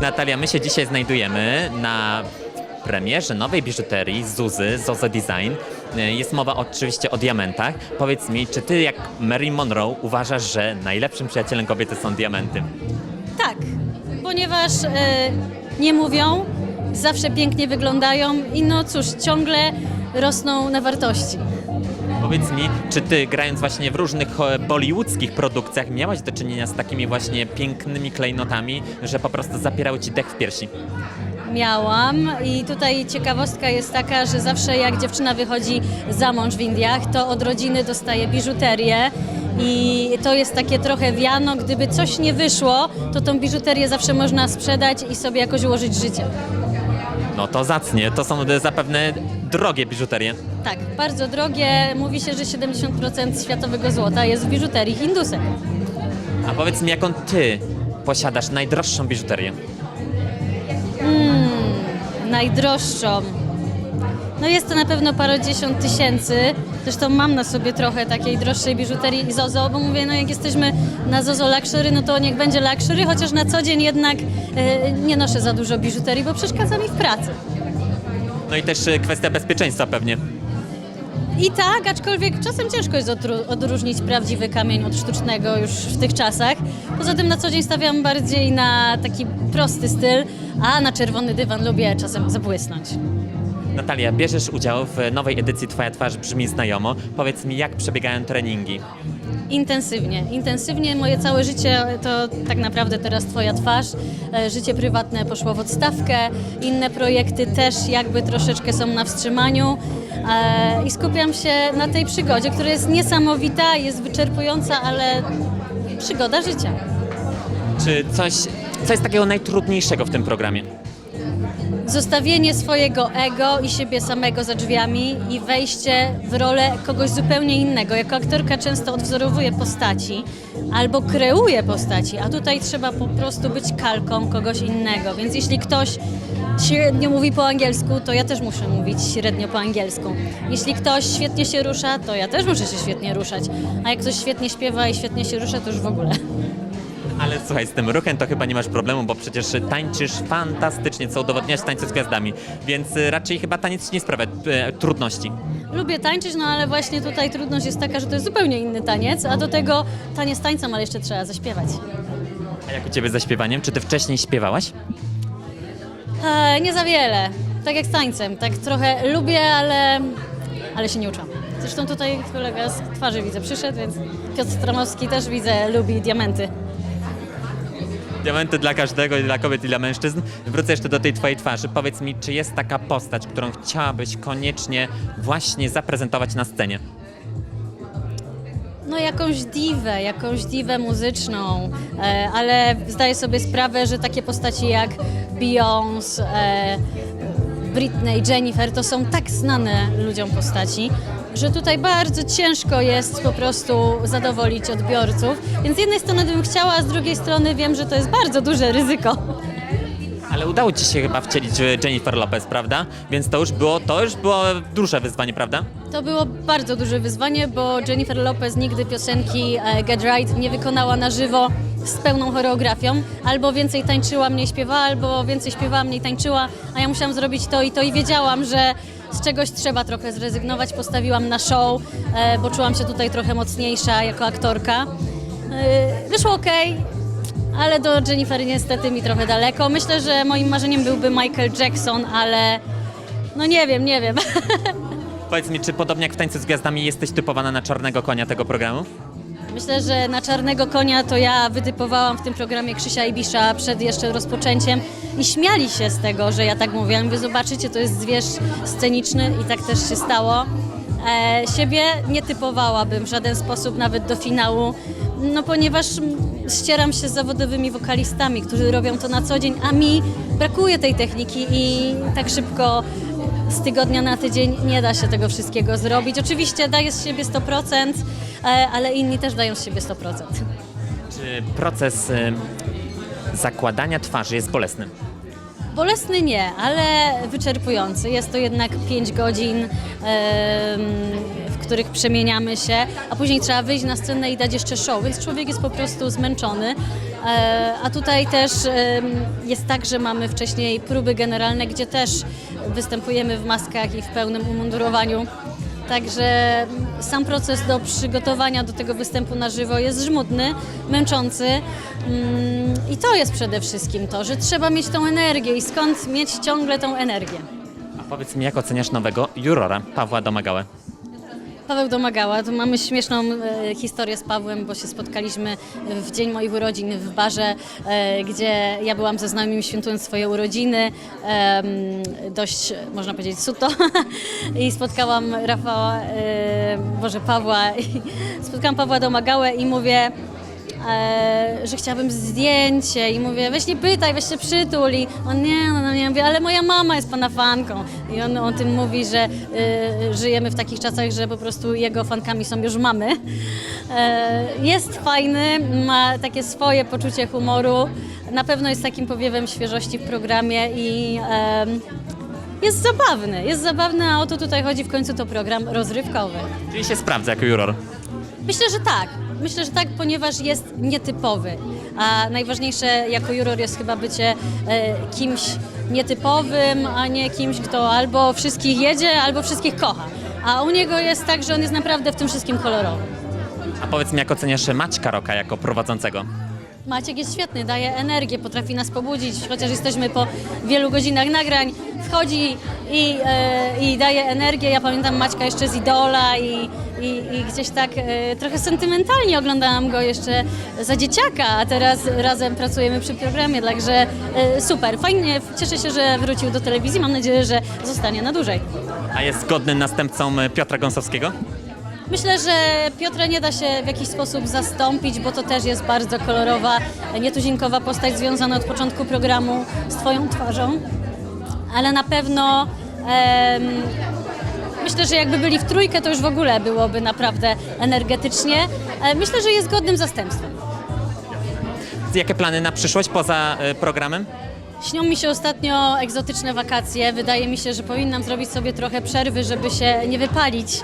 Natalia, my się dzisiaj znajdujemy na premierze nowej biżuterii Zuzy, Zozo Design. E, Jest mowa oczywiście o diamentach. Powiedz mi, czy ty jak Marilyn Monroe uważasz, że najlepszym przyjacielem kobiety są diamenty? Tak, ponieważ e, nie mówią, zawsze pięknie wyglądają i no cóż, ciągle rosną na wartości. Powiedz mi, czy ty grając właśnie w różnych e, bollywoodzkich produkcjach miałaś do czynienia z takimi właśnie pięknymi klejnotami, że po prostu zapierały ci dech w piersi? Miałam i tutaj ciekawostka jest taka, że zawsze jak dziewczyna wychodzi za mąż w Indiach, to od rodziny dostaje biżuterię i to jest takie trochę wiano, gdyby coś nie wyszło, to tą biżuterię zawsze można sprzedać i sobie jakoś ułożyć życie. No to zacnie, to są zapewne drogie biżuterie. Tak, bardzo drogie. Mówi się, że 70% światowego złota jest w biżuterii Hindusek. A powiedz mi, jaką ty posiadasz najdroższą biżuterię? najdroższą. No jest to na pewno parodziesiąt tysięcy. Zresztą mam na sobie trochę takiej droższej biżuterii i Zozo, bo mówię, no jak jesteśmy na Zozo Luxury, no to niech będzie Luxury, chociaż na co dzień jednak e, nie noszę za dużo biżuterii, bo przeszkadza mi w pracy. No i też e, kwestia bezpieczeństwa pewnie. I tak, aczkolwiek czasem ciężko jest odróżnić prawdziwy kamień od sztucznego już w tych czasach. Poza tym na co dzień stawiam bardziej na taki prosty styl, a na czerwony dywan lubię czasem zabłysnąć. Natalia, bierzesz udział w nowej edycji Twoja twarz brzmi znajomo. Powiedz mi, jak przebiegają treningi? Intensywnie. Intensywnie moje całe życie to tak naprawdę teraz Twoja twarz. E, Życie prywatne poszło w odstawkę, inne projekty też jakby troszeczkę są na wstrzymaniu e, i skupiam się na tej przygodzie, która jest niesamowita, jest wyczerpująca, ale przygoda życia. Czy coś, co jest takiego najtrudniejszego w tym programie? Zostawienie swojego ego i siebie samego za drzwiami i wejście w rolę kogoś zupełnie innego. Jako aktorka często odwzorowuję postaci albo kreuję postaci, a tutaj trzeba po prostu być kalką kogoś innego. Więc jeśli ktoś średnio mówi po angielsku, to ja też muszę mówić średnio po angielsku. Jeśli ktoś świetnie się rusza, to ja też muszę się świetnie ruszać. A jak ktoś świetnie śpiewa i świetnie się rusza, to już w ogóle. Ale słuchaj, z tym ruchem to chyba nie masz problemu, bo przecież tańczysz fantastycznie, co udowodniasz w tańcu z gwiazdami, więc y, raczej chyba taniec ci nie sprawia e, trudności. Lubię tańczyć, no ale właśnie tutaj trudność jest taka, że to jest zupełnie inny taniec, a do tego taniec tańcem, ale jeszcze trzeba zaśpiewać. A jak u ciebie ze śpiewaniem? Czy ty wcześniej śpiewałaś? E, nie za wiele, tak jak z tańcem, tak trochę lubię, ale, ale się nie uczę. Zresztą tutaj kolega z twarzy widzę przyszedł, więc Piotr Stramowski też widzę, lubi diamenty. Diamenty dla każdego, i dla kobiet, i dla mężczyzn. Wrócę jeszcze do tej twojej twarzy. Powiedz mi, czy jest taka postać, którą chciałabyś koniecznie właśnie zaprezentować na scenie? No jakąś diwę, jakąś diwę muzyczną, e, ale zdaję sobie sprawę, że takie postaci jak Beyoncé, e, Britney, Jennifer to są tak znane ludziom postaci, że tutaj bardzo ciężko jest po prostu zadowolić odbiorców. Więc z jednej strony bym chciała, a z drugiej strony wiem, że to jest bardzo duże ryzyko. Ale udało ci się chyba wcielić w Jennifer Lopez, prawda? Więc to już było, to już było duże wyzwanie, prawda? To było bardzo duże wyzwanie, bo Jennifer Lopez nigdy piosenki e, Get Right nie wykonała na żywo z pełną choreografią. Albo więcej tańczyła, mniej śpiewała, albo więcej śpiewała, mniej tańczyła, a ja musiałam zrobić to i to i wiedziałam, że z czegoś trzeba trochę zrezygnować. Postawiłam na show, e, bo czułam się tutaj trochę mocniejsza jako aktorka. E, Wyszło ok, ale do Jennifer niestety mi trochę daleko. Myślę, że moim marzeniem byłby Michael Jackson, ale no nie wiem, nie wiem. Powiedz mi, czy podobnie jak w Tańcu z Gwiazdami jesteś typowana na czarnego konia tego programu? Myślę, że na czarnego konia to ja wytypowałam w tym programie Krzysia Ibisza przed jeszcze rozpoczęciem i śmiali się z tego, że ja tak mówię. Mówię, zobaczycie, to jest zwierz sceniczny i tak też się stało. E, siebie nie typowałabym w żaden sposób nawet do finału, no ponieważ ścieram się z zawodowymi wokalistami, którzy robią to na co dzień, a mi brakuje tej techniki i tak szybko z tygodnia na tydzień nie da się tego wszystkiego zrobić. Oczywiście daję z siebie 100%, e, ale inni też dają z siebie 100%. Czy proces y, zakładania twarzy jest bolesny? Bolesny nie, ale wyczerpujący. Jest to jednak 5 godzin, w których przemieniamy się, a później trzeba wyjść na scenę i dać jeszcze show, więc człowiek jest po prostu zmęczony. E, A tutaj też jest tak, że mamy wcześniej próby generalne, gdzie też występujemy w maskach i w pełnym umundurowaniu. Także sam proces do przygotowania do tego występu na żywo jest żmudny, męczący. Mm, I to jest przede wszystkim to, że trzeba mieć tą energię i skąd mieć ciągle tą energię. A powiedz mi, jak oceniasz nowego jurora Pawła Domagałę? Paweł domagała. Mamy śmieszną e, historię z Pawłem, bo się spotkaliśmy w dzień moich urodzin w barze, e, gdzie ja byłam ze znajomymi świętując swoje urodziny. dość, można powiedzieć, suto. I spotkałam Rafała, e, Boże, Pawła. Spotkałam Pawła domagałę i mówię, e, że chciałabym zdjęcie i mówię, weź nie pytaj, weź się przytul i on nie, no, no nie, mówię, ale moja mama jest pana fanką i on o tym mówi, że e, żyjemy w takich czasach, że po prostu jego fankami są już mamy. E, jest fajny, ma takie swoje poczucie humoru, na pewno jest takim powiewem świeżości w programie i jest zabawny, jest zabawny, a o to tutaj chodzi w końcu to program rozrywkowy. Czyli się sprawdza jako juror. Myślę, że tak. Myślę, że tak, ponieważ jest nietypowy. A najważniejsze jako juror jest chyba bycie e, kimś nietypowym, a nie kimś, kto albo wszystkich jedzie, albo wszystkich kocha. A u niego jest tak, że on jest naprawdę w tym wszystkim kolorowy. A powiedz mi, jak oceniasz Maćka Roka jako prowadzącego? Maciek jest świetny, daje energię, potrafi nas pobudzić, chociaż jesteśmy po wielu godzinach nagrań. Wchodzi i, e, i daje energię. Ja pamiętam Maćka jeszcze z Idola i, i, i gdzieś tak e, trochę sentymentalnie oglądałam go jeszcze za dzieciaka, a teraz razem pracujemy przy programie, także e, super. Fajnie, cieszę się, że wrócił do telewizji. Mam nadzieję, że zostanie na dłużej. A jest godnym następcą Piotra Gąsowskiego? Myślę, że Piotra nie da się w jakiś sposób zastąpić, bo to też jest bardzo kolorowa, nietuzinkowa postać związana od początku programu z Twoją twarzą. Ale na pewno em, myślę, że jakby byli w trójkę, to już w ogóle byłoby naprawdę energetycznie. E, Myślę, że jest godnym zastępstwem. Jakie plany na przyszłość poza e, programem? Śnią mi się ostatnio egzotyczne wakacje. Wydaje mi się, że powinnam zrobić sobie trochę przerwy, żeby się nie wypalić.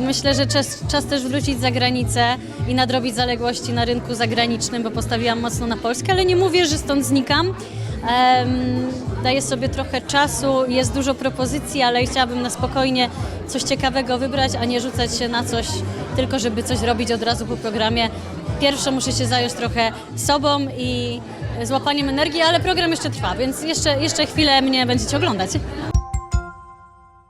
Myślę, że czas, czas też wrócić za granicę i nadrobić zaległości na rynku zagranicznym, bo postawiłam mocno na Polskę, ale nie mówię, że stąd znikam. Daję sobie trochę czasu, jest dużo propozycji, ale chciałabym na spokojnie coś ciekawego wybrać, a nie rzucać się na coś tylko, żeby coś robić od razu po programie. Pierwsze muszę się zająć trochę sobą i złapaniem energii, ale program jeszcze trwa, więc jeszcze, jeszcze chwilę mnie będziecie oglądać.